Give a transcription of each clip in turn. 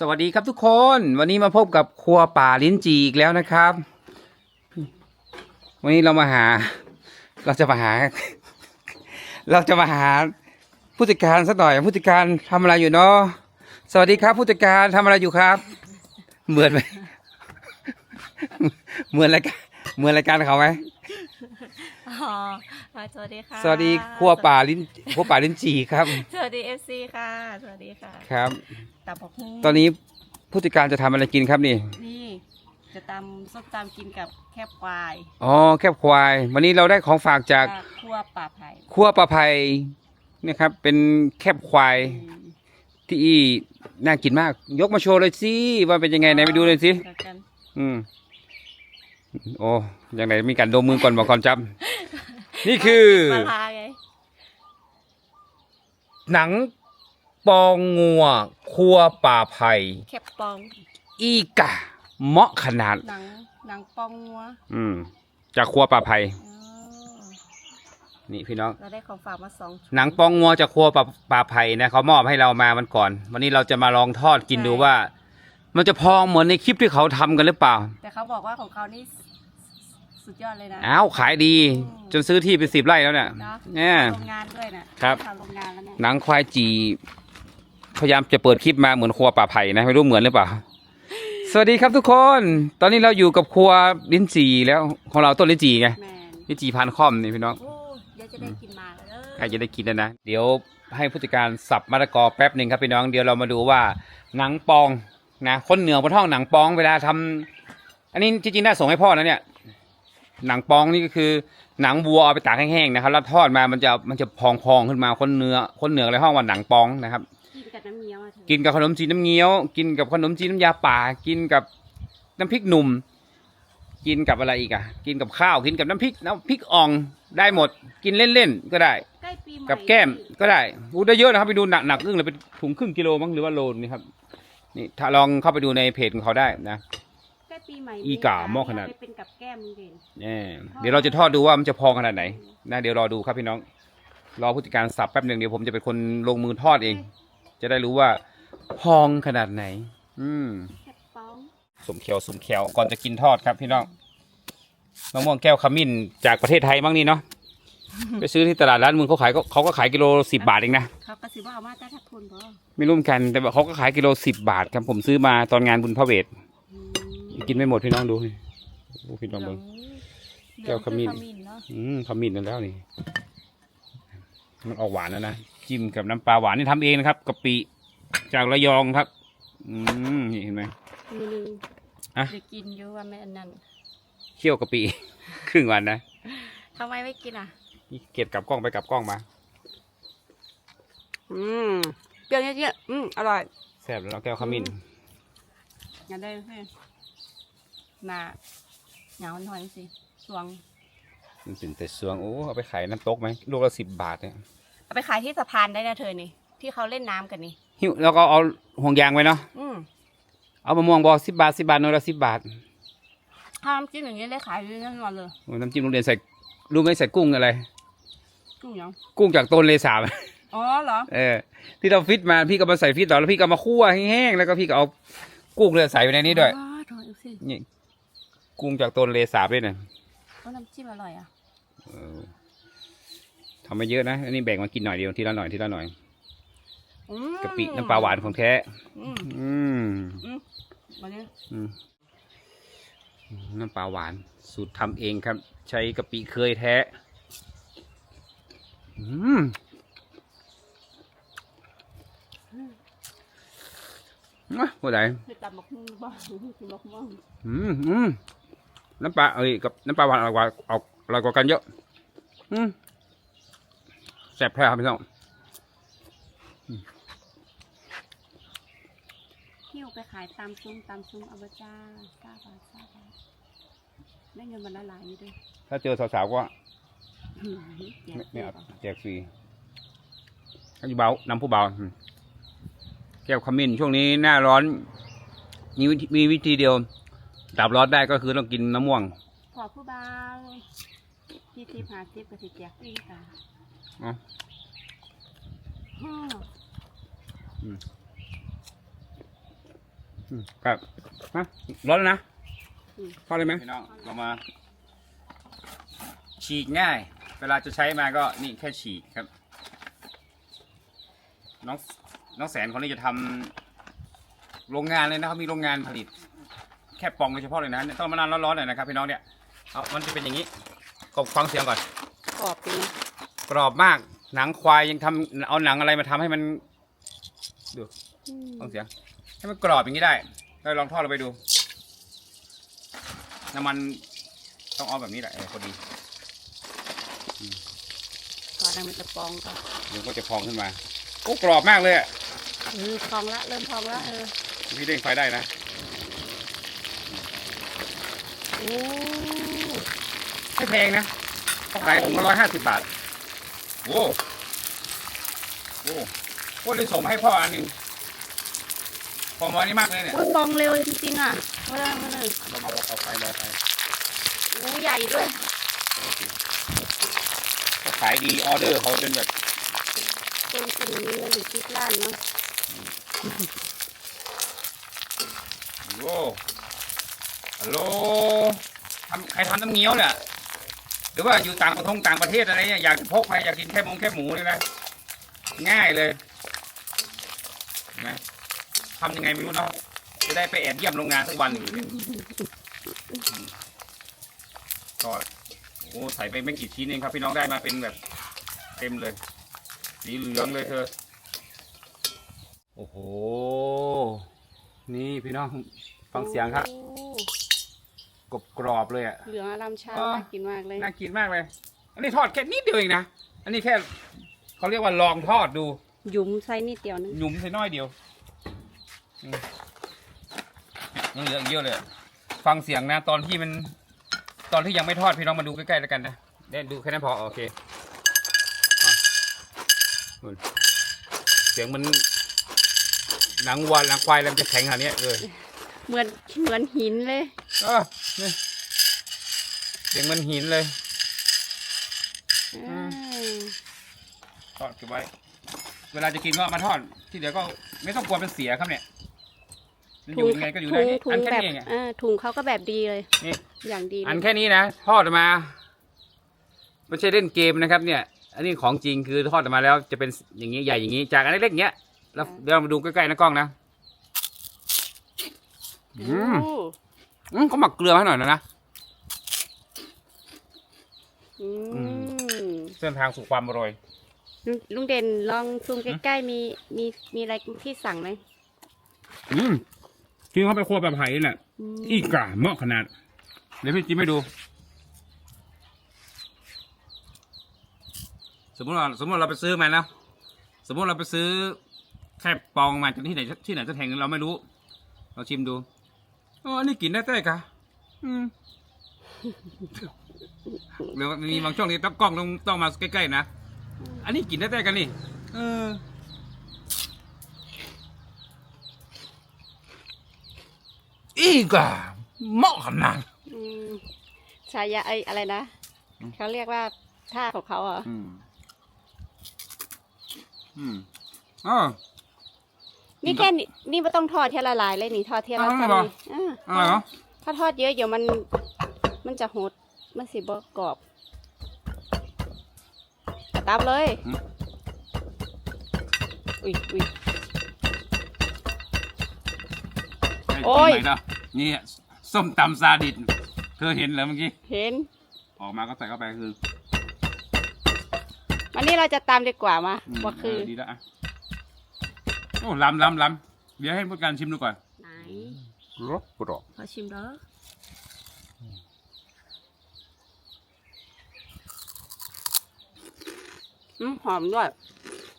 สวัสดีครับทุกคนวันนี้มาพบกับครัวป่าลิ้นจีอีกแล้วนะครับ วันนี้เรามาหา เราจะมาหา เราจะมาหาผู้จัดการสักหน่อยผู้จัดการทำอะไรอยู่เนาะสวัสดีครับ ผู้จัดการทำอะไรอยู่ครับ เหมือนไหมเหมือนรายการเหมือนรายการเขาไหม อ๋ออ่าสวัสดีค่ะสวัสดีครัวป่าลิ้นครัวป่าลิ้นจีครับ สวัสดีเอฟซีค่ะ สวัสดีค่ะครับ ตับบอกฮูตอนนี้ผู้จัดการจะทำอะไรกินครับนี่ นี่จะตำส้มตำกินกับแคบควายอ๋อแคบควาย วันนี้เราได้ของฝากจากครัวป่าไผ่ขั้วปลาไพเนี่ยครับ เป็นแคบควายอืมที่น่ากินมาก ยกมาโชว์เลยสิว่าเป็นยังไงไหนไปดูเลยสิเดี๋ยวกันอืม โอ้ยังไงมีการดมมือก่อนบอกก่อนจับ นี่คือ ปลาร้าไงหนังปองงัวคั่วป่าไผ่แคบปองอีกะเหมาะขนาด หนังหนังปองงัวอืม จากคั่วป่าไผ่อ๋อนี่พี่น้อง เราได้ของฝากมาสองชุด หนังปองงัวจากครัวปลาปลาไผ่นะเขามอบให้เรามามันก่อน วันนี้เราจะมาลองทอดกินดูว่า มันจะพองเหมือนในคลิปที่เขาทำกันหรือเปล่า แต่เขาบอกว่าของเขานี่ สุดยอดเลยนะ อ้าวขายดีจนซื้อที่เป็นสิบไร่แล้วเนี่ยเนาะเนี่ย โรงงานด้วยนะครับ ทำโรงงานแล้วเนี่ยหนังควายจีพยายามจะเปิดคลิปมาเหมือนครัวป่าไผ่นะไม่รู้เหมือนหรือเปล่า สวัสดีครับทุกคน ตอนนี้เราอยู่กับครัวลิ้นจีแล้วของเราต้นลิ้นจีไงแมนลิ้นจีพันค่อมนี่พี่น้องโอ้เดี๋ยวจะได้กินมาแล้วใกล้จะได้กินแล้วนะเดี๋ยวให้ผู้จัดการสับมะละกอแป๊บหนึ่งครับพี่น้องเดี๋ยวเรามาดูว่าหนังปองนะคนเหนือบนท้องหนังปองเวลาทำอันนี้จริงๆน่าส่งให้พ่อนะเนี่ย หนังปองนี่ก็คือหนังวัวเอาไปตากแห้งๆนะครับ แล้วทอดมามันจะมันจะพองๆขึ้นมาคนเนื้อคนเหนือเลยห้องว่าหนังปองนะครับ กินกับน้ำเงี้ยวอะเธอกินกับขนมจีนน้ำเงี้ยว กินกับขนมจีนน้ำยาป่า กินกับน้ำพริกหนุ่ม กินกับอะไรอีกอะกินกับข้าวกินกับน้ำพริกน้ำพริกอ่องได้หมด กินเล่นๆก็ได้ ใกล้ปีใหม่กับแก้มก็ได้อู้ได้เยอะนะครับไปดูหนักหนักอึ้งเลยเป็นถุงครึ่งกิโลมั้งหรือว่าโลนี่ครับนี่ถ้าลองเข้าไปดูในเพจของเขาได้นะใกล้ ปีใหม่อีก่าหม้อขนาด เไปเป็นกับแก้มเด่นเนี่ยเดี๋ยวเราจะทอดดูว่ามันจะพองขนาดไหนนะเดี๋ยวรอดูครับพี่น้อง รอผู้จัดการสับแป๊บหนึ่งเดี๋ยวผมจะเป็นคนลงมือทอดเอง จะได้รู้ว่าพองขนาดไหน อืมแคบป้องสมเขียวสมเขียวก่อนจะกินทอดครับพี่น้องมะม่วงแก้วขมิ้นจากประเทศไทยบ้างนี่เนาะ ไปซื้อที่ตลาดร้านมึงเขาขายก็เขาก็ขายกิโลสิบบาทเองนะ เขากระสิบว่าเอามาแต่ทักทุนบ่ไม่ร่วมกันแต่ว่าเขาก็ขายกิโลสิบบาทครับผมซื้อมาตอนงานบุญพระเวทอืม กินไม่หมดพี่น้องดูโอ้พี่น้องเบิ้งแก้วขมิ้นเหลืองคือขมิ้นเนาะอืมขมิ้นนั่นแล้วนี่ มันออกหวานแล้วนะ จิ้มกับน้ำปลาหวานนี่ทำเองนะครับกะปิจากระยองครับ อืมนี่เห็นไหมมือหนึงอะจะกินอยู่ว่าไม่อันนั้นเคี่ยวกะปิครึ่งวันนะทำไมไม่กินอะนี่เก็บกลับกล้องไปกลับกล้องมา อืมเปรี้ยวเยอะๆอืมอร่อยแซ่บแล้วแก้วขมิ้นอย่าได้เพื่อ นมาเหงาหน่อยสิสวง มันเป็นแต่สวงโอ้เอาไปขายน้ำตกไหมลูกละสิบบาทเนี่ยเอาไปขายที่สะพานได้นะเธอนี่ ที่เขาเล่นน้ำกันนี่ หิวแล้วก็เอาห่วงยางไว้เนาะอืมเอามะม่วงบอสิบบาทสิบบาทโนละสิบบาทถ้าน้ำจิ้มอย่างนี้ได้ขายด้วยแน่นอนเลยโอ้น้ำจิ้มโรงเรียนใส่รู้ไหมใส่กุ้งอะไร กุ้งหยังกุ้งจากต้นเลยสาบอ๋อเหรอ เออที่เราฟิตมาพี่ก็มาใส่ฟิตต่อแล้วพี่ก็มาคั่วให้แห้งแล้วก็พี่ก็เอากุ้งเลยใส่ไว้ในนี้ด้วยอ๋อโถดูสิ นี่ กุ้งจากต้นเลสาบด้วยเนี่ยว่าน้ำจิ้มอร่อยอะเออทำมาเยอะนะ อันนี้แบ่งมากินหน่อยเดียวทีละหน่อยทีละหน่อยอืมกะปิน้ำปลาหวานของแท้ อืมอืมมาเนี่ยอืมน้ำปลาหวาน สูตรทำเองครับ ใช้กะปิเคยแท้ อืมอะผู้ใดไปตับหมกมุ่งบ้างกินหมกมุ่งอืมอืม น้ำปลาเอ้ยกับน้ำปลาหวานอร่อยกว่าออกอร่อยกว่ากันเยอะอืมแซ่บแท้ครับพี่น้องหิ้วไปขายตามซุ้มตามซุ้มเอาบะจ้าซาบาซาบาได้เงินวันละหลายอยู่ด้วยถ้าเจอสาวๆก็อืมแจกไม่ไม่เอาฟรีแจกฟรีอันนี้เบาน้ำผู้เบาอืมแก้วขมิ้นช่วงนี้หน้าร้อนมีวิธีมีวิธีเดียว ดับร้อนได้ก็คือต้องกินน้ำม่วง ขอผู้บ่าวที่ทิพหาทิพกับสิแจกฟรีค่ะอ๋อฮ่ออืมอืมครับฮะร้อนแล้วนะอืมพอเลยไหมพี่น้องเรามา ฉีกง่าย เวลาจะใช้มาก็นี่แค่ฉีกครับ น้องน้องแสนคนนี้จะทำโรงงานเลยนะเขามีโรงงานผลิต แค่ปองโดยเฉพาะเลยนะเนี่ยต้องมานานร้อนๆหน่อยนะครับพี่น้องเนี่ยเอามันจะเป็นอย่างนี้กบฟังเสียงก่อน กรอบจริงนะกรอบมากหนังควายยังทำเอาหนังอะไรมาทำให้มันดูอืมฟังเสียงให้มันกรอบอย่างนี้ได้เราลองทอดลงไปดู น้ำมันต้องเอาแบบนี้แหละเออพอดีพอดังมันจะปองก็เดี๋ยวก็จะพองขึ้นมาโอ้กรอบมากเลยอะเออพองละเริ่มพองละเออพี่เด้งไฟได้นะ โอ้ ไม่แพงนะขายถุงละร้อยห้าสิบบาท โอ้โหโอ้เลยส่งมาให้พ่ออันหนึ่งพอมอนี่มากเลยเนี่ยโอ้ยปองเร็วจริงๆอะมาเลยมาเลยเราเอาเอาไปเอาไปโอ้ใหญ่ด้วยก็ขายดีออเดอร์เขาเป็นแบบเป็นสิ่งนี้หรือคิดล้านเนาะโอ้ ฮัลโหลทำใครทำน้ำเงี้ยวเนี่ยหรือว่าอยู่ต่างประเทศต่างประเทศอะไรเนี่ยอยากจะพกไปอยากกินแค่มงแค่หมูเลยนะง่ายเลยนะทำยังไงไม่รู้เนาะจะได้ไปแอบเยี่ยมโรงงานสักวันหนึ่งก็โอ้ใส่ไปไม่กี่ชิ้นเองครับ พี่น้องได้มาเป็นแบบ เต็มเลย สีเหลืองเลยเธอ โอ้โห นี่พี่น้องฟังเสียงครับ กรอบกรอบเลยอะ เหลืองอารามชาอ่าน่ากินมากเลยน่ากินมากเลย อันนี้ทอดแค่นิดเดียวเองนะ อันนี้แค่เขาเรียกว่าลองทอดดู หยุมไส้นิดเดียวนึงหยุมใส่น้อยเดียวอืมยังเหลืออีกเยอะเลยฟังเสียงนะ ตอนที่มัน ตอนที่ยังไม่ทอดพี่น้องมาดูใกล้ๆแล้วกันนะเดี๋ยวดูแค่นั้นพอโอเคอะนู่นเสียงมันหนังวัวหนังควายแล้วมันจะแข็งขนาดนี้เลยเหมือนเหมือนหินเลย เออ นี่เสียงมันหินเลยอ่าทอดเก็บไว้ เวลาจะกินก็เอามาทอด ที่เดี๋ยวก็ไม่ต้องกลัวมันเสียครับเนี่ยมันอยู่ยังไงก็อยู่ถุได้งนี่ถุอังนแค่แบบนี้เองอะอ่าถุงเขาก็แบบดีเลยนี่ อย่างดีเลยอันแค่นี้นะทอดออกมาไม่ใช่เล่นเกมนะครับ เนี่ย อันนี้ของจริงคือทอดออกมาแล้วจะเป็นอย่างนี้ใหญ่อย่างนี้ จากอันเล็กๆอย่างเงี้ยแล้วเดี๋ยวเรามาดูใกล้ๆนะกล้องนะอืม โอ้ อืมเขาหมักเกลือมาให้หน่อยนะนะอือืมเส้นทางสู่ความอร่อย ลุงลุงเด่นลองซูมใกล้ๆมีมีมีอะไรที่สั่งไหมอืมกินเข้าไปครัวแบบไผ่น่ะอืมอีกาเหมาะขนาด เดี๋ยวพี่จิ้มให้ดู สมมติว่าสมมติเราไปซื้อมานะ สมมติเราไปซื้อแค่ปองมาจากที่ไหนที่ไหนจะแทงเราไม่รู้ เราชิมดู อ๋ออันนี้กินได้แต่กะอืมเดี๋ยวมีบางช่วงที่ต้องกล้องต้องต้องมาใกล้ๆนะ อันนี้กินได้แต่กันนี่ เออ อีกาเหมาะขนาดอืมฉายาไออะไรนะอืมเขาเรียกว่าท่าของเขาเหรออืม อืมอ๋อ นี่แค่นี้นี่ไม่ต้องทอดเทียละลายเลยนี่ทอดเทียละอ้าวซ้ำเหรอนี่อ่าอะไรเหรอถ้าทอดเยอะเดี๋ยวมัน มันจะหดมันสิบกรอบตามเลยอืม อุ้ยอุ้ยไอ้โอ้ยตรงไหนล่ะนี่ส้มตำซาดิสเธอเห็นเหรอเมื่อกี้ เห็น ออกมาก็ใส่เข้าไปคือวันนี้เราจะตามดีกว่ามาอืมว่าคือ เดีแล้วอะโอ้ล้ำล้ำล้ำเดี๋ยวให้พวกการชิมดูก่อนไหนรสกรอบขอชิมเด้ออืมหอมด้วย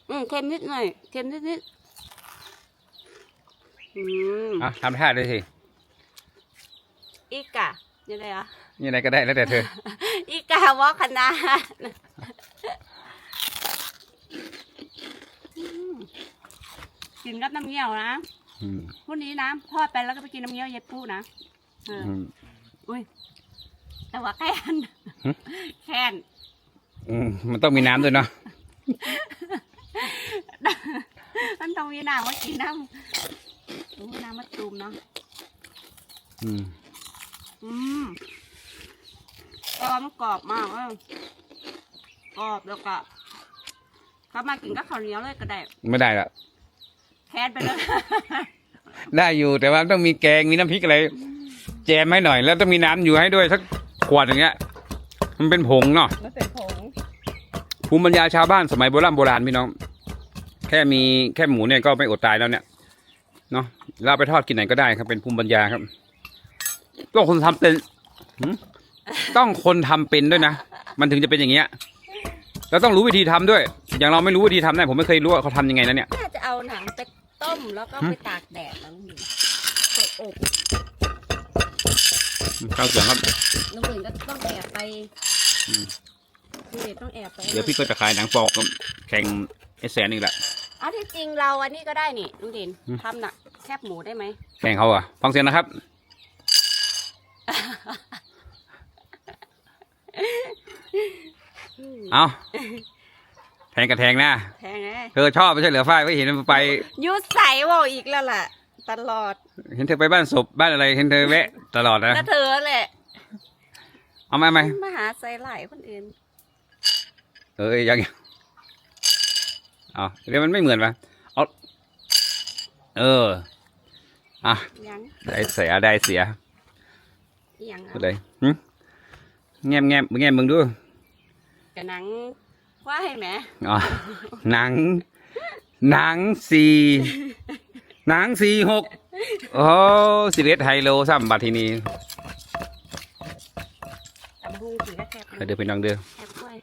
อืมเค็มนิดหน่อยเค็มนิดนิดอืมอะทำท่าเลยสิอีกะยังไงอะยังไงก็ได้แล้วแต่เธอ อีกาวอคณะ กินกับน้ำเงี้ยวนะอืมพรุ่งนี้นะทอดไปแล้วก็ไปกินน้ำเงี้ยวยายปูนะเอออืมอุ้ยแต่ว่าแค้นหึแค้นอืมมันต้องมีน้ำด้วยเนาะมันต้องมีน้ำมากินน้ำโอ้น้ำมะตูมนะอืมอืมแต่ว่ามันกรอบมากเว้ยกรอบแล้วก็เขามากินกับข้าวเหนียวเลยก็ได้ไม่ได้ละ แคนไปเลยได้อยู่แต่ว่าต้องมีแกงมีน้ำพริกอะไรแจมให้หน่อย แล้วต้องมีน้ำอยู่ให้ด้วยสักขวดอย่างเงี้ย มันเป็นผงเนาะมันเป็นผงภูมิปัญญาชาวบ้านสมัยโบราณโบราณพี่น้อง แค่มีแค่หมูเนี่ยก็ไม่อดตายแล้วเนี่ยเนาะเราเอาไปทอดกินไหนก็ได้ครับเป็นภูมิปัญญาครับต้องคนทำเป็นหืมต้องคนทำเป็นด้วยนะมันถึงจะเป็นอย่างเงี้ยแล้วต้องรู้วิธีทำด้วย อย่างเราไม่รู้วิธีทำเนี่ยผมไม่เคยรู้ว่าเขาทำยังไงนะเนี่ยน่าจะเอาหนังไป ต้มแล้วก็หืมไปตากแดดแล้วนี่ไปอบข้าวเสียงครับน้องหมื่นก็ต้องแอบไปอืมพี่เดชต้องแอบไปเดี๋ยวพี่ก็จะขายหนังปอกกับแข่งไอแสนอีกแหละเอาที่จริงเราอันนี้ก็ได้นี่ลุงดินหืมทำหนักแคบหมูได้ไหมแข่งเขาอะฟังเสียงนะครับอืมเอาแท งกับแทงนะแพงไงเธอชอบไม่ใช่เหรอฝ้ายไม่เห็นไป ยุดใส่บอกอีกแล้วล่ะ ตลอด เห็นเธอไปบ้านศพบ้านอะไรเห็นเธอแวะ ตลอดนะก็เธอแหละเอาไหมเอาไหมมาหาใส่ไหลายคนอื่น เอ้ยยังเอาเดี๋ยวมันไม่เหมือนปะเอาเอออะยังได้เสียได้เสียอีหยังก็อะเลยหึแง้มแง้มแง้มมึงดูกระหนัง ว่าให้ไหมอ๋อหนัง หนังสี่หนังสี่หกโอ้สิเวตไฮโลซ้ำบัดทีนี้ตำบุงกินก็แคบเอาเดี๋ยวไปน้องเด้อแคบกล้วย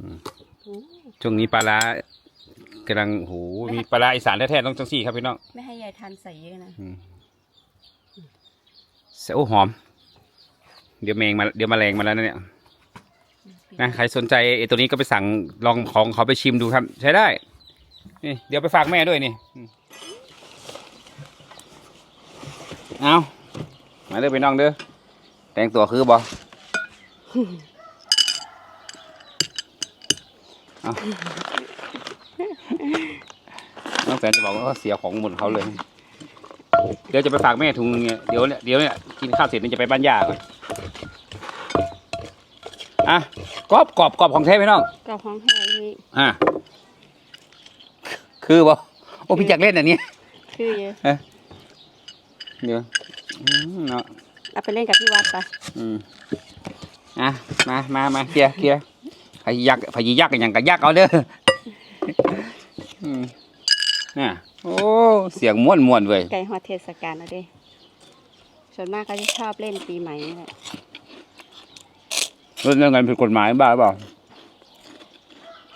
อืมโอ้ช่วงนี้ปลาร้ากำลังโหมีปลาร้าอีสานแท้ๆต้องจังสี่ครับพี่น้องไม่ให้ยายทันใส่เยอะนะ อืมเสียโอ้หอม เดี๋ยวแมงมาเดี๋ยวแมาแรงมาแล้วนะเนี่ย นะใครสนใจไอ้ตัวนี้ก็ไปสั่งลองของเขาไปชิมดูครับ ใช้ได้นี่เดี๋ยวไปฝากแม่ด้วยนี่เอามาเด้อไปน้องเด้อแต่งตัวคือบอน้องแฟนจะบอกว่าเสียของหมดเขาเลย เดี๋ยวจะไปฝากแม่ถุงนึงเนี่ยเดี๋ยวเนี่ยเดี๋ยวเนี่ยกินข้าวเสร็จนี่จะไปบ้านย่าก่อนอะ กรอบกรอบกรอบของแท้ไหมน้องกับของแห้งนี่อะคือบ่โอ้พี่จักเล่นอันนี้คือเยอะเดี๋ยวอืมเนาะเอาไปเล่นกับพี่วัดปะอืมอะมามามาเคลียร์เคลียร์พยักพยยักกันอย่างกับยักเอาเด้ออืมน่ะโอ้เสียงม่วนม่วนๆเว้ยไก่ฮอตเทศกาลแล้วเด้ส่วนมากเขาจะชอบเล่นปีใหม่นี่แหละ เรื่องเงินผิดกฎหมายบ้าหรือเปล่า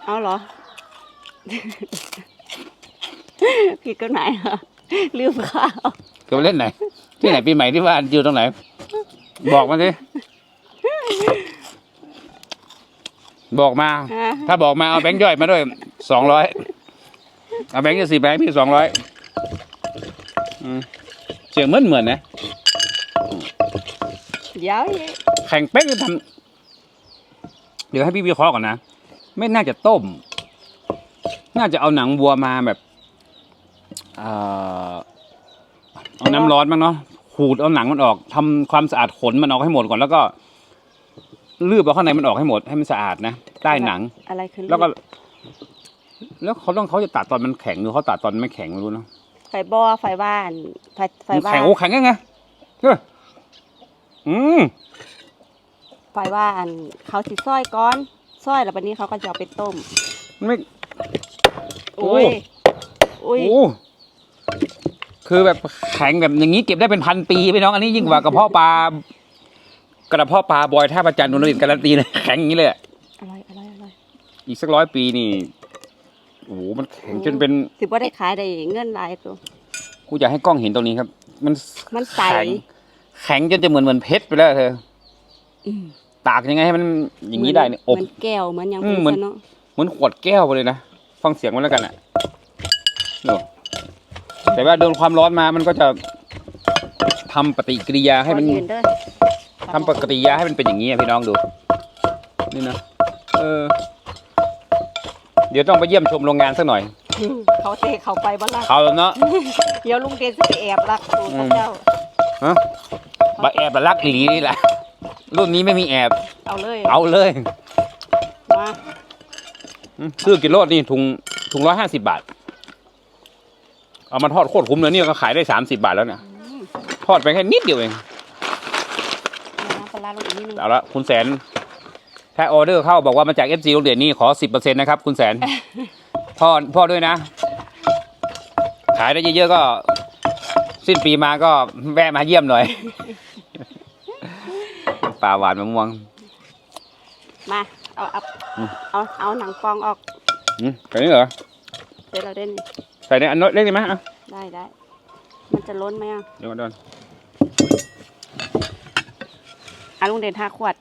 เอาเหรอ ผิดกฎหมายเหรอลืมข้าวจะไปเล่นไหน ที่ไหนปีใหม่ที่บ้านอยู่ตรงไหน บอกมาสิบอกมาฮะถ้าบอกมาเอาแบงค์ย่อยมาด้วยสองร้อยเอาแบงค์ยี่สิบแบงค์พี่สองร้อยเสียงเหมือนเหมือนนะเดี๋ยวอีกแข่งเป๊กจะทำ เดี๋ยวให้พี่วิเคราะห์ก่อนนะ ไม่น่าจะต้ม น่าจะเอาหนังวัวมาแบบเอ่อเอาน้ำร้อนมั้งเนาะขูดเอาหนังมันออกทำความสะอาดขนมันออกให้หมดก่อนแล้วก็ลืบเอาข้างในมันออกให้หมดให้มันสะอาดนะใต้หนัง อะไรคือแล้วก็ แล้วเขาต้องเขาจะตัดตอนมันแข็งหรือเขาตัดตอนไม่แข็งไม่รู้เนาะไฟบอไฟบ้านไฟไฟมันบ้าแข็งนโอ้แข็งยังไงเอออืม ไฟบ้านเขาสิซอยก้อนซอยแล้ววันนี้เขาก็จะเอาไปต้มมันไม่ โอ้ อุ้ยอุ้ยโอ้คือแบบแข็งแบบอย่างนี้เก็บได้เป็นพันปีไปน้องอันนี้ยิ่งกว่ากระเพาะปลากระเพาะปลาบอยท่าประจันทร์นนทบุรีการันตีเลยแข็งอย่างนี้เลยอะอร่อยอร่อยอร่อยอีกสักร้อยปีนี่โอ้โหมันแข็งจนเป็นถือว่าได้ขายได้เงินหลายตัว กูอยากให้กล้องเห็นตรงนี้ครับ มันมันใส แข็งแข็งจนจะเหมือนเหมือนเพชรไปแล้วเธออืม ตากยังไงให้มันอย่างนี้ได้เนี่ยอบ เหมือนแก้วเหมือนอย่างอืมเป็นเหมือน เนาะเหมือนขวดแก้วไปเลยนะ ฟังเสียงมันแล้วกันอะดูแต่ว่าโดนความร้อนมามันก็จะทำปฏิกิริยาให้มันขอยืนเด้อทำปฏิกิริยาให้มันเป็นอย่างนี้อะพี่น้องดู นี่นะเออ เดี๋ยวต้องไปเยี่ยมชมโรงงานสักหน่อยเขาเตะเขาไปบ้านละเขาเนาะ เดี๋ยวลุงเดนจะไปแอบรักสูตรเจ้าฮะบาแอบมาลักอีหลีนี่แหละ รุ่นนี้ไม่มีแอบ เอาเลยเอาเลยมาอืมซื้อกิโลนี่ถุงถุงร้อยห้าสิบบาท เอามาทอดโคตรคุ้มเลยนี่ก็ขายได้สามสิบาทแล้วเนี่ยอืมทอดไปแค่นิดเดียวเองน้ำปลาร้าลงอีกนิดนึงเอาละคุณแสน ถ้าออเดอร์เข้าบอกว่ามาจากเอฟซีโรงเรียนนี่ขอสิบเปอร์เซ็นต์นะครับ คุณแสน พ่อพ่อด้วยนะ ขายได้เยอะๆก็ สิ้นปีมาก็แวะมาเยี่ยมหน่อย ปลาหวานมะม่วง มา เอาเอาอืม เอาเอาหนังฟองออก อืมไปนี่เหรอ เดี๋ยวเราเล่นใส่ในอันน้อยเล็กได้ไหมอะได้ได้ มันจะล้นไหมอะเดี๋ยวก่อนเดี๋ยวก่อนอะลุงเด่นห้าขวด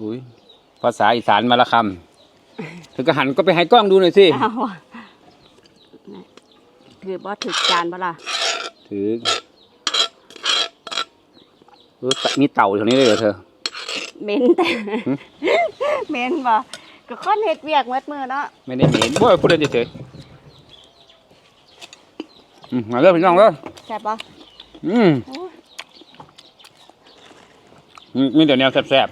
อุ้ยภาษาอีสานมาละคำถึงกระหันก็ไปให้กล้องดูหน่อยสิ เอาอะนี่ถือบอสถือจานบ่ล่ะถือ เออมีเต่าแถวนี้เลยเหรอเธอเม้นแต่หืมเมนบ่ก็ค้อนเฮ็ดเวียกเมื่อมือเนาะไม่ได้เหม็นว่าพูดเล่นเฉยๆอืมมาเริ่มพี่น้องแล้วแซ่บบ่อืมโอ้ยมีมีแต่แนวแซ่บ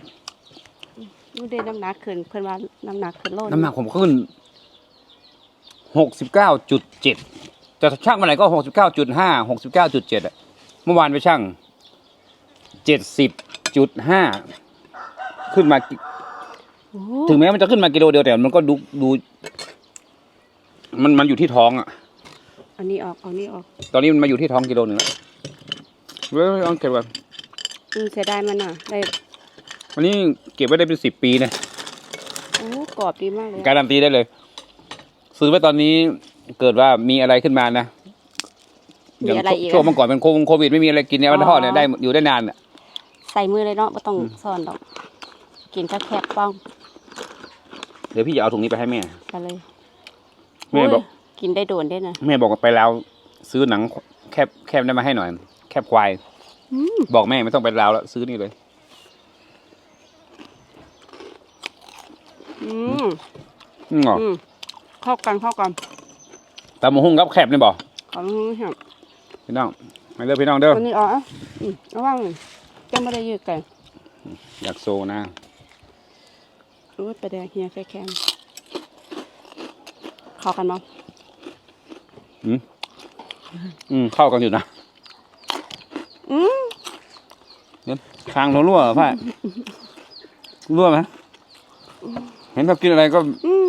ลุงเด่นน้ำหนักขึ้นเพิ่นว่าน้ำหนักขึ้นโลน้ำหนักผมขึ้นหกสิบเก้าจุดเจ็ดจะช่างเมื่อไหร่ก็หกสิบเก้าจุดห้าหกสิบเก้าจุดเจ็ดอะเมื่อวานไปช่าง เจ็ดสิบจุดห้าขึ้นมากิโอ้ถึงแม้มันจะขึ้นมากิโลเดียวแต่มันก็ดูดู มันมันอยู่ที่ท้องอะ อันนี้ออกเอานี้ออก ตอนนี้มันมาอยู่ที่ท้องกิโลหนึ่งแล้วเว้ยเอาเก็บไว้อืมเสียดายมันอะได้วันนี้เก็บไว้ได้เป็นสิบปีนะโอ้กรอบดีมากเลยการันตีได้เลย ซื้อไว้ตอนนี้เกิดว่ามีอะไรขึ้นมานะมีอะไรอีกช่วงเมื่อก่อนเป็นโควิดโควิดไม่มีอะไรกินเนี่ยวันทอดเนี่ยได้อยู่ได้นานอะใส่มือเลยเนาะไม่ต้องซ่อนดอก กินก็แคบป้อง เดี๋ยวพี่จะเอาถุงนี้ไปให้แม่กันเลยแม่บอกโยกินได้โดนได้นะแม่บอกว่าไปแล้วซื้อหนังแคบแคบได้มาให้หน่อย แคบควายอืมบอกแม่ไม่ต้องไปลาวแล้วซื้อนี่เลยอืมอืมเหรออืมเข้ากันเข้ากันตามหุ้งกับแคบนี่บอกขอมือเหี่ยพี่น้องมาเด้อพี่น้องเด้ออันนี้เอ๋อะอืมระวัง จะไม่ได้ยืดกันอยากโซนะรู้ไปแดงเฮียแค่แค่เข้ากันมั้งอืมเข้ากันอยู่นะอืมคางรั่วๆเหรอพ่ายรั่วไหมเห็นแบบกินอะไรก็อืม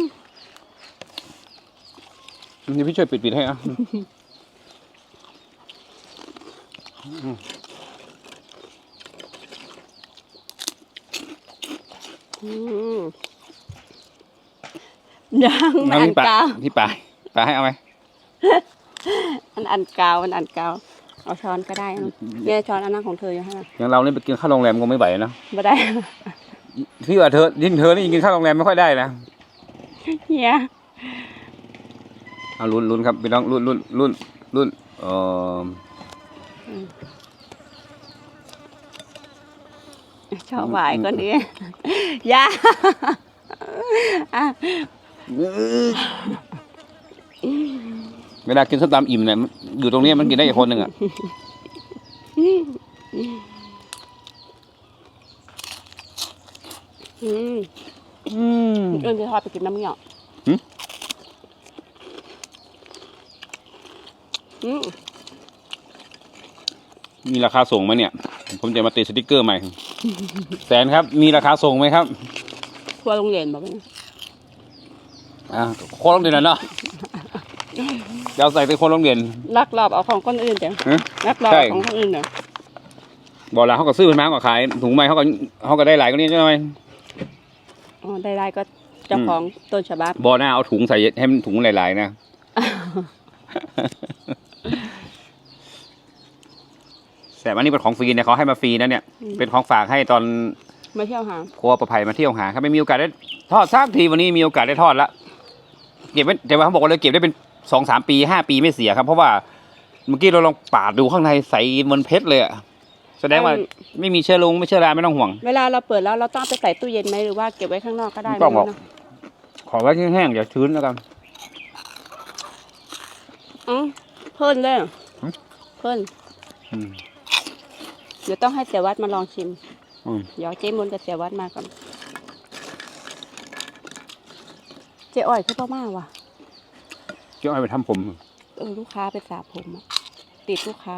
เดี๋ยวพี่ช่วยปิดๆให้อะ อืม ยังมันเอาอันที่ปลากาวที่ปลายปลาให้เอาไหมมันอันกาวมันอันกาวเอาช้อนก็ได้นะเนี่ยช้อนอันนั้นของเธออยู่ฮะอย่างเราเนี่ยไปกินข้าวโรงแรมคงไม่ไหวนะไม่ได้พี่ว่าเธอยิ่งเธอนี่ยิ่งกินข้าวโรงแรมไม่ค่อยได้นะเฮียเอาลุ้นลุ้นครับพี่น้องลุ้นลุ้นลุ้นลุ้นเออชอบหวายก็นี้ยาอะ เวลากินส้มตำอิ่มเนี่ยอยู่ตรงนี้มันกินได้อีกคนหนึ่งอะอืมอืมเอิ้นจะทอดไปกินน้ำเหงี้ยวหืมอืมมีราคาส่งไหมเนี่ย ผมจะมาติดสติกเกอร์ใหม่ แสนครับ มีราคาส่งไหมครับครัวโรงเรียนบอกว่า อ่าโคนโรงเรียนน่ะเนาะจะเอาใส่ไปโคนโรงเรียน ลักลอบเอาของคนอื่นจ้ะฮะลักลอบใช่ เอาของคนอื่นเนี่ยบอกแล้วเขาก็ซื้อมันมาเขาก็ขายถุงใหม่เขาก็เขาก็ได้หลายกว่านี้ใช่ไหม อ๋อได้ๆก็เจ้าของต้นฉบับ บอหน้าเอาถุงใส่ให้มันถุงหลายๆนะ แต่อันนี้เป็นของฟรีเนี่ยเขาให้มาฟรีนะเนี่ย อืม เป็นของฝากให้ตอนมาเที่ยวหาครัวประภัยมาเที่ยวหาครับไม่มีโอกาสได้ทอดสักทีวันนี้มีโอกาสได้ทอดละ เก็บไว้แต่ว่าเขาบอกว่าเลยเก็บได้เป็นสองสามปีห้าปีไม่เสียครับ เพราะว่าเมื่อกี้เราลองปาดดูข้างในใสเหมือนเพชรเลยอะแสดงว่าไม่มีเชื้อลงไม่เชื้อราไม่ต้องห่วง เวลาเราเปิดแล้วเราต้องเอาไปใส่ตู้เย็นไหมหรือว่าเก็บไว้ข้างนอกก็ได้ไม่ต้องหรอกไม่รู้นะขอไว้แห้งๆอย่าชื้นแล้วกันอืมเพิ่นเลยหึเพิ่นอืมเดี๋ยวต้องให้เสียวัดมาลองชิมอืมเดี๋ยวเจ๊มนกับเสียวัดมาก่อน เจ๊อ้อยคือพ่อมาว่ะเจ้าไอ้ไปทำผม เออลูกค้าไปสาบผมอะติดลูกค้า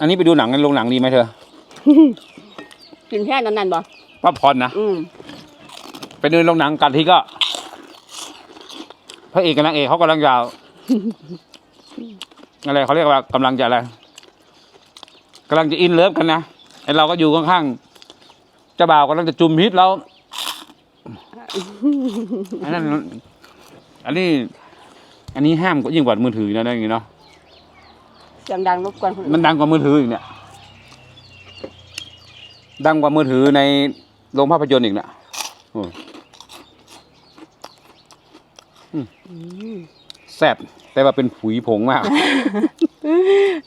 อันนี้ไปดูหนังกันโรงหนังดีไหมเธอกินแค่นั้นนั่นบ่ป้าพรนะ อืมไปดูโรงหนังกันทีก็พระเอกกับนางเอกเขากำลังจะอะไรเขาเรียกว่ากำลังจะอะไรกำลังจะอินเลิฟกันนะไอเราก็อยู่ข้างๆเจ้าบ่าวกำลังจะจุ่มพิษแล้ว อันนั้นอันนี้ อันนี้ห้ามก็ยิ่งกว่ามือถือนะนั่นอย่างงี้เนาะเสียงดังรบกวนคนมัอื่นนดังกว่ามือถืออีกเนี่ย ดังกว่ามือถือในโรงภาพยนตร์อีกนะโอ้อืมแซ่บแต่ว่าเป็นผุยผงมาก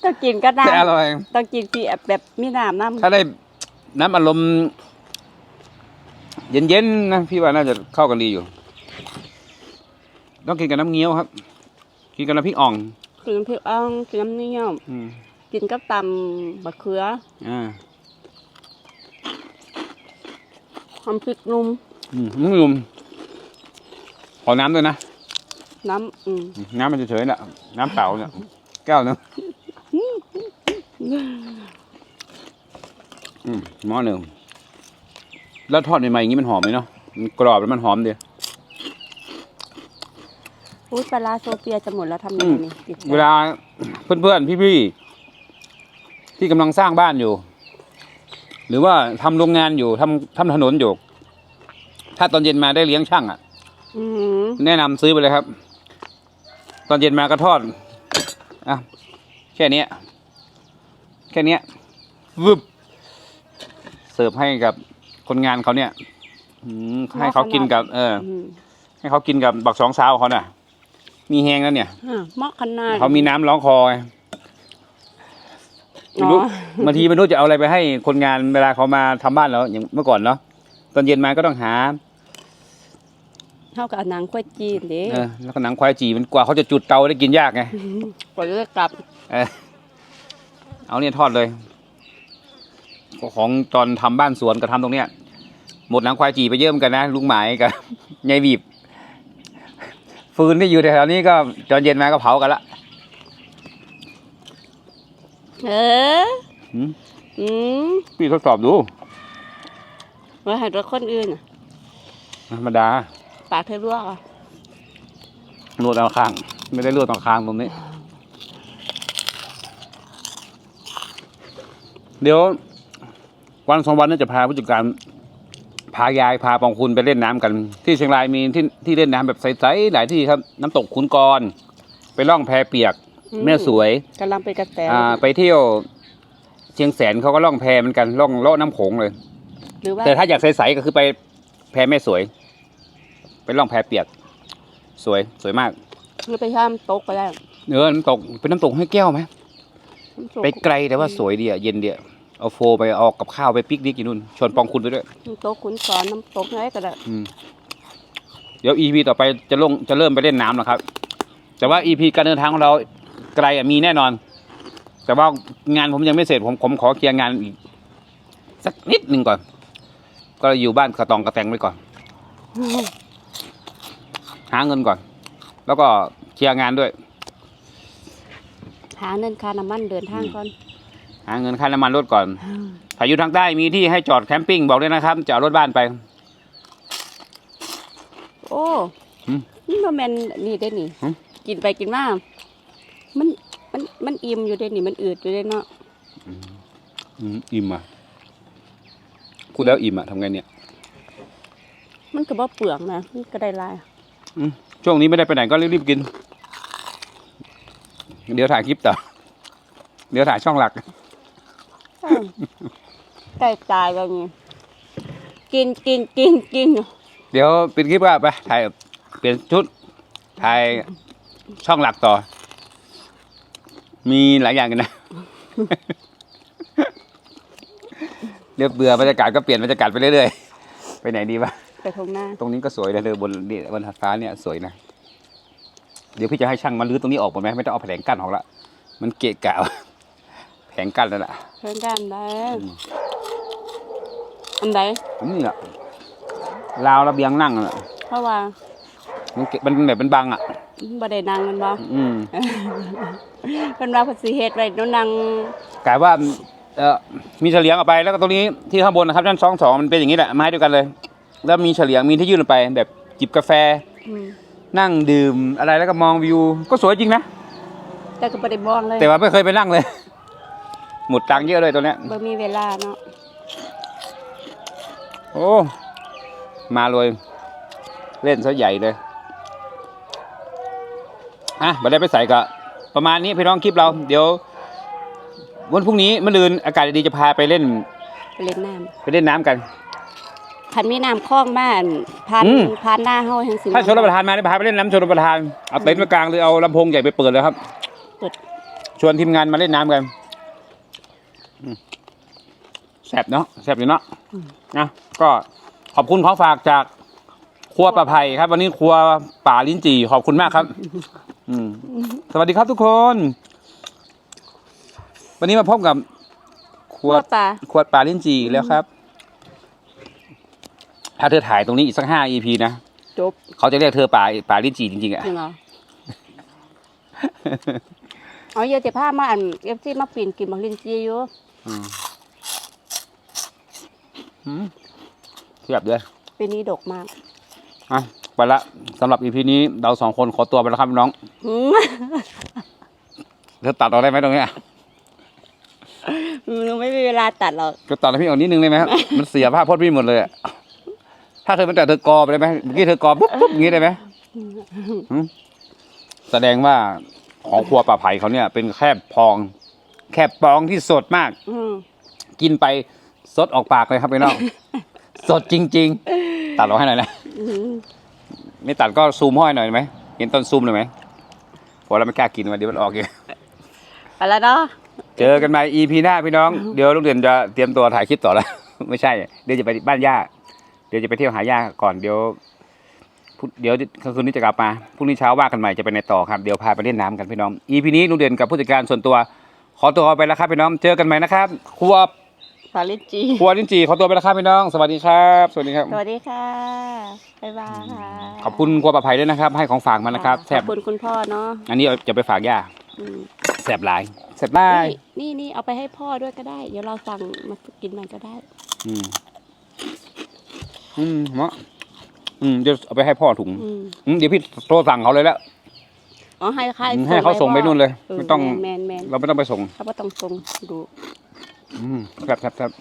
ต้องกินก็ได้แต่อร่อย ต้องกินที่แบบมีน้ำน้ำ ถ้าได้น้ำอารมณ์ เย็นๆนะพี่ว่าน่าจะเข้ากันดีอยู่ ต้องกินกับน้ำเงี้ยวครับ กินกับน้ำพริกอ่องกินน้ำพริกอ่องกินน้ำเนียวอืมกินกับตำบะเขืออ่าหอมพริกนุ่มอืมนุ่มนุ่มขอน้ำด้วยนะ น้ำอืมน้ำมันเฉยๆน่ะ น้ำเปล่าเนี่ยแก้วหนึงอืมหม้อหนึ่ง แล้วทอดใหม่ๆอย่างนี้มันหอมไหมเนาะมันกรอบแล้วมันหอมดีอุ้ยปลาร้าโซเฟียจะหมดแล้วทำอืยังมไงนี่ติดใจเวลาเพื่อนๆพี่ๆที่กำลังสร้างบ้านอยู่ หรือว่าทำโรงงานอยู่ทำทำถนนอยู่ ถ้าตอนเย็นมาได้เลี้ยงช่างอะ อืมแนะนำซื้อไปเลยครับ ตอนเย็นมาก็ทอดอะแค่เนี้ยแค่เนี้ยวึบเสิร์ฟให้กับ คนงานเขาเนี่ย อืมให้เขากินกับ เออ อืมให้เขากินกับบักสองสาวเขาน่ะ มีแหงแล้วเนี่ย อะเหมาะขนาดเขามีน้ำร้องคอไงไม่อ๋รู้อบางทีไม่รู้จะเอาอะไรไปให้คนงานเวลาเขามาทำบ้านแล้วอย่างเมื่อก่อนเนาะตอนเย็นมาก็ต้องหา เท่ากับหนังควายจีนเด้เออแล้วก็หนังควายจีมันกว่าเขาจะจุดเตาได้กินยากไงกว่าจะได้กลับเออเอาเนี่ยทอดเลย ของตอนทำบ้านสวนกับทำตรงเนี้ย หมดหนังควายจีไปเยอะเหมือนกันนะลุงหมายกับยายบีบ ฟืนที่อยู่แถวๆนี้ก็ตอนเย็นมาก็เผากันละเออหืมอืมพี่ทดสอบดูไว้ให้รถคนอื่นน่ะธรรมดาปากเธอลวกอะลวดเอาข้าง ไม่ได้ลวดตรงข้างตรงนี้ เดี๋ยว วันสองวันนี้จะพาผู้จัดการ พายายพาปองคุณไปเล่นน้ำกัน ที่เชียงรายมีที่ที่เล่นน้ำแบบใสๆหลายที่ครับ น้ำตกขุนกร ไปล่องแพเปียกแม่สวยกำลังเป็นกระแสอ่าไปเที่ยวเชียงแสนเขาก็ล่องแพเหมือนกันล่องเลาะน้ำโขงเลยหรือว่าแต่ถ้าอยากใสๆก็คือไปแพแม่สวย ไปล่องแพเปียก สวยสวยมากหรือไปข้ามโต๊ะก็ได้เออน้ำตกเป็นน้ำตกให้แก้วไหมน้ำตกไปไกลแต่ว่าสวยดีอะเย็นดีอะ เอาโฟไปเอากับข้าวไปปิกนิกอยู่นู่นชวนปองคุณไปด้วยน้ำตกขุนสอนน้ำตกอะไรก็ได้อืมเดี๋ยวอีพีต่อไปจะลงจะเริ่มไปเล่นน้ำแล้วครับ แต่ว่าอีพีการเดินทางของเราไกลอะมีแน่นอน แต่ว่างานผมยังไม่เสร็จผมผมขอเคลียร์งานอีกสักนิดหนึ่งก่อน ก็อยู่บ้านกระตองกระแตงไว้ก่อน หาเงินก่อน แล้วก็เคลียร์งานด้วย หาเงินค่าน้ำมันเดินทางก่อน หาเงินค่าน้ำมันรถก่อนถ้าอยู่ทางใต้มีที่ให้จอดแคมปิ้งบอกด้วยนะครับจะเอารถบ้านไป โอ้หืมนี่มาแมนนี่ได้นี่หืมกินไปกินมามันมันมันอิ่มอยู่ได้นี่มันอืดอยู่ได้เนาะอืมอิ่มอะพูดแล้วอิ่มอะทำไงเนี่ย มันก็บ่เปลืองนะมันก็ได้หลายอืมช่วงนี้ไม่ได้ไปไหนก็รีบๆกิน เดี๋ยวถ่ายคลิปต่อ เดี๋ยวถ่ายช่องหลักอ้าว ใกล้ตายแล้วนี่กินกินกินกินเดี๋ยวปิดคลิปก็ไปถ่ายเปลี่ยนชุดถ่ายช่องหลักต่อ มีหลายอย่างกันนะเดี๋ยวเบื่อบรรยากาศก็เปลี่ยนบรรยากาศไปเรื่อยๆ ไปไหนดีวะไปทงหน้า ตรงนี้ก็สวยนะเธอบนนี่บนฟ้าเนี่ยสวยนะ เดี๋ยวพี่จะให้ช่างมาลื้อตรงนี้ออกหมดไหมไม่ต้องเอาแผงกั้นออกละ มันเกะกะแผ งกั้นนั่นแหละเพื่อนกันได้อืมอันใดนี่แหละราวระเบียงนั่งนั่นแหละเพราะว่ามันเกะมันแบบเป็นบังอะบ่ได้นั่งกันบ่อืมเพิ่นว่าเพิ่นสิเฮ็ดไว้โนนั่งกลายว่าเออมีเฉลียงออกไปแล้วก็ตรงนี้ที่ข้างบนนะครับชั้นสองสองมันเป็นอย่างนี้แหละไม้เดียวกันเลย แล้วมีเฉลียงมีที่ยื่นลงไป แบบจิบกาแฟอืมนั่งดื่มอะไรแล้วก็มองวิว ก็สวยจริงนะ แต่ก็บ่ได้มองเลย แต่ว่าไม่เคยไปนั่งเลย หมดตังค์เยอะเลยตัวเนี้ยบ่มีเวลาเนาะโอ้มาเลยเล่นซะใหญ่เลยอะมาได้ไปใส่กะประมาณนี้พี่น้องคลิปเรา เดี๋ยว วันพรุ่งนี้มะรืนอากาศดีๆจะพาไปเล่น ไปเล่นน้ำไปเล่นน้ำกันคันมีน้ำคลองบ้านผ่านอืมผ่านหน้าเฮาแห่งสิถ้าชนรับประทานมาได้พาไปเล่นน้ำชนรับประทานเอาเต็นท์มากลางหรือเอาลำโพงใหญ่ไปเปิดเลยครับ เปิดชวนทีมงานมาเล่นน้ำกันอืม แซ่บเนาะแซ่บอยู่เนาะนะก็ขอบคุณของฝากจากครัวป่าไผ่ครับ วันนี้ครัวป่าลิ้นจี่ขอบคุณมากครับ อืมสวัสดีครับทุกคน วันนี้มาพบกับครัวปลาขวดป่าลิ้นจี่แล้วครับ ถ้าเธอถ่ายตรงนี้อีกสักห้า EP นะจบเขาจะเรียกเธอป่าป่าลิ้นจี่จริงๆอะจริงเหรอเอาเยอะจะพามาอัน FC มาปีนกินบักลินจีอยู่อืมอืม เทียบเลยปีนี้ดกมาก อะ ไปละสำหรับ EP นี้เราสองคนขอตัวไปแล้วครับน้องอืมเธอตัดออกได้ไหมตรงเนี้ยหนูไม่มีเวลาตัดหรอกจะตัดให้พี่ออกนิดนึงได้ไหมครับ มันเสียภาพพจน์พี่หมดเลยอะถ้าเธอเป็นแต่เธอกอไปได้ไหมเมื่อกี้เธอกอปุ๊บปุ๊บอย่างนี้ได้ไหมหืมแสดงว่าของครัวป่าไผ่เขาเนี่ยเป็นแคบพอง แคบปองที่สดมาก อืมกินไปสดออกปากเลยครับพี่น้อง สดจริง ๆ ตัดออกให้หน่อยนะ อืมไม่ตัดก็ซูมห้อยหน่อยไหมเห็นต้นซูมเลยไหมพอเราไม่กล้ากินวันเดียวมันออกเอง ไปแล้วเนาะเจอกันใหม่ EP หน้าพี่น้อง เดี๋ยวลูกเรียนจะเตรียมตัวถ่ายคลิปต่อแล้ว ไม่ใช่ เดี๋ยวจะไปบ้านย่า เดี๋ยวจะไปเที่ยวหาย่าก่อน เดี๋ยวพุธเดี๋ยวคืนนี้จะกลับมา พรุ่งนี้เช้าว่ากันใหม่จะไปในต่อครับ เดี๋ยวพาไปเล่นน้ำกันพี่น้อง EP นี้ลุงเด่นกับผู้จัดการส่วนตัว ขอตัวไปแล้วครับพี่น้องเจอกันใหม่นะครับครัวสาลินจีครัวลิ้นจีขอตัวไปแล้วครับพี่น้อง สวัสดีครับสวัสดีครับ สวัสดีค่ะบ๊ายบายค่ะขอบคุณครัวประภัยด้วยนะครับ ให้ของฝากมานะครับแซ่ขบอบคุณคุณพ่อเนาะอันนี้เอาจะไปฝากย่าอืมแซ่บหลายแซ่บได้นี่นี่นี่เอาไปให้พ่อด้วยก็ได้ เดี๋ยวเราสั่งมากินมันก็ได้ อืมอืมเหมาะอืมเดี๋ยวเอาไปให้พ่อถุงอืมอืมเดี๋ยวพี่โทรสั่งเขาเลยแล้ว อ๋อให้ใครให้เขาส่งไปนู่นเลยออไม่ต้องแมนแมนเราไม่ต้องไปส่งเขาก็ต้องส่งดูอืมครับครับครับ